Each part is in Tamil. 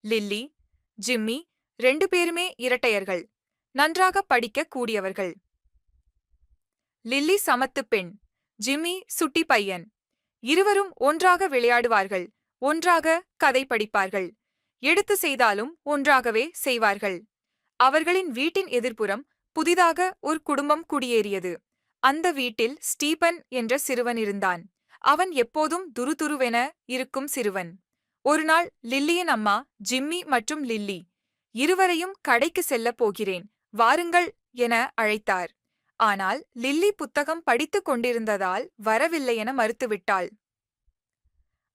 லில்லி ஜிம்மி ரெண்டு பேருமே இரட்டையர்கள் நன்றாக படிக்க கூடியவர்கள். லில்லி சமத்து பெண் ஜிம்மி சுட்டி பையன். இருவரும் ஒன்றாக விளையாடுவார்கள் ஒன்றாக கதை படிப்பார்கள். எடுத்து செய்தாலும் ஒன்றாகவே செய்வார்கள். அவர்களின் வீட்டின் எதிர்ப்புறம் புதிதாக ஒரு குடும்பம் குடியேறியது. அந்த வீட்டில் ஸ்டீபன் என்ற சிறுவன் இருந்தான். அவன் எப்போதும் துருதுருவென இருக்கும் சிறுவன். ஒருநாள் லில்லியின் அம்மா ஜிம்மி மற்றும் லில்லி இருவரையும் கடைக்கு செல்லப் போகிறேன் வாருங்கள் என அழைத்தார். ஆனால் லில்லி புத்தகம் படித்துக் கொண்டிருந்ததால் வரவில்லை என மறுத்துவிட்டாள்.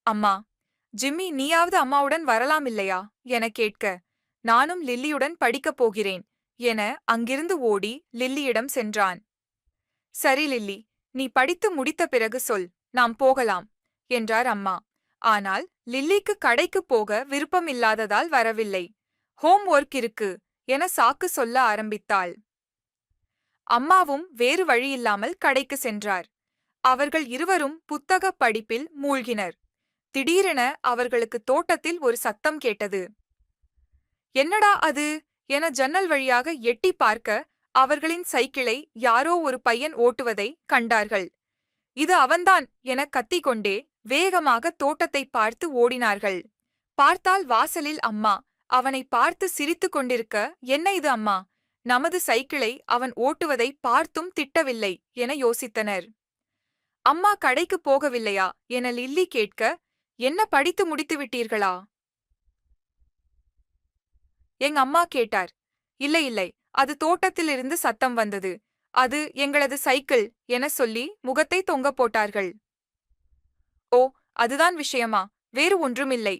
அம்மா ஜிம்மி நீயாவது அம்மாவுடன் வரலாம் இல்லையா? என கேட்க நானும் லில்லியுடன் படிக்கப் போகிறேன் என அங்கிருந்து ஓடி லில்லியிடம் சென்றான். சரி லில்லி நீ படித்து முடித்த பிறகு சொல் நாம் போகலாம் என்றார் அம்மா. ஆனால் லில்லிக்கு கடைக்கு போக விருப்பமில்லாததால் வரவில்லை. ஹோம் ஒர்க் இருக்கு என சாக்கு சொல்ல ஆரம்பித்தாள். அம்மாவும் வேறு வழியில்லாமல் கடைக்கு சென்றார். அவர்கள் இருவரும் புத்தக படிப்பில் மூழ்கினர். திடீரென அவர்களுக்கு தோட்டத்தில் ஒரு சத்தம் கேட்டது. என்னடா அது? என ஜன்னல் வழியாக எட்டி பார்க்க அவர்களின் சைக்கிளை யாரோ ஒரு பையன் ஓட்டுவதை கண்டார்கள். இது அவன்தான் என கத்திக்கொண்டே வேகமாக தோட்டத்தை பார்த்து ஓடினார்கள். பார்த்தால் வாசலில் அம்மா அவனை பார்த்து சிரித்துக் கொண்டிருக்க என்ன இது அம்மா? நமது சைக்கிளை அவன் ஓட்டுவதை பார்த்தும் திட்டவில்லை என யோசித்தனர். அம்மா கடைக்கு போகவில்லையா? என லில்லி கேட்க என்ன படித்து முடித்து விட்டீர்களா? எங் அம்மா கேட்டார். இல்லை இல்லை அது தோட்டத்திலிருந்து சத்தம் வந்தது. அது எங்களது சைக்கிள் என சொல்லி முகத்தை தொங்க போட்டார்கள். ஓ அதுதான் விஷயமா? வேறு ஒன்றுமில்லை.